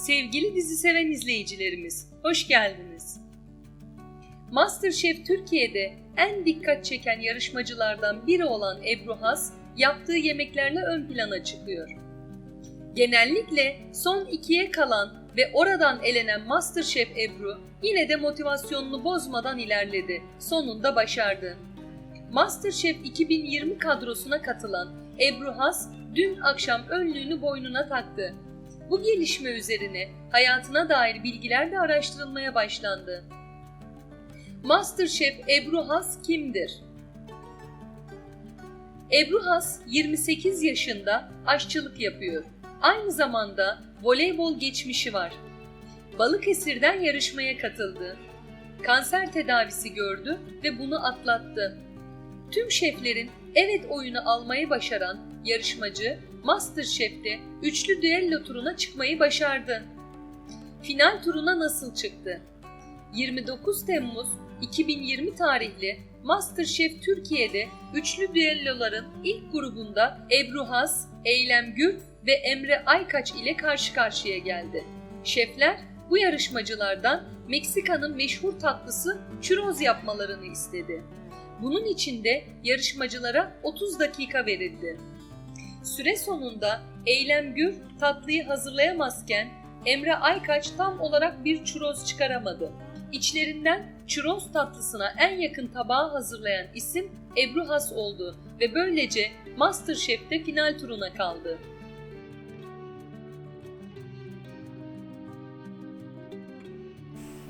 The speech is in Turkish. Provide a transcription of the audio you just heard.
Sevgili dizi seven izleyicilerimiz, hoş geldiniz. MasterChef Türkiye'de en dikkat çeken yarışmacılardan biri olan Ebru Has, yaptığı yemeklerle ön plana çıkıyor. Genellikle son ikiye kalan ve oradan elenen MasterChef Ebru yine de motivasyonunu bozmadan ilerledi. Sonunda başardı. MasterChef 2020 kadrosuna katılan Ebru Has dün akşam önlüğünü boynuna taktı. Bu gelişme üzerine hayatına dair bilgiler de araştırılmaya başlandı. MasterChef Ebru Has kimdir? Ebru Has 28 yaşında aşçılık yapıyor. Aynı zamanda voleybol geçmişi var. Balıkesir'den yarışmaya katıldı. Kanser tedavisi gördü ve bunu atlattı. Tüm şeflerin evet oyunu almayı başaran yarışmacı MasterChef'te üçlü düello turuna çıkmayı başardı. Final turuna nasıl çıktı? 29 Temmuz 2020 tarihli MasterChef Türkiye'de üçlü düelloların ilk grubunda Ebru Has, Eylem Gür ve Emre Aykaç ile karşı karşıya geldi. Şefler bu yarışmacılardan Meksika'nın meşhur tatlısı churros yapmalarını istedi. Bunun için de yarışmacılara 30 dakika verildi. Süre sonunda Eylem Gür tatlıyı hazırlayamazken Emre Aykaç tam olarak bir churros çıkaramadı. İçlerinden churros tatlısına en yakın tabağı hazırlayan isim Ebru Has oldu ve böylece MasterChef'te final turuna kaldı.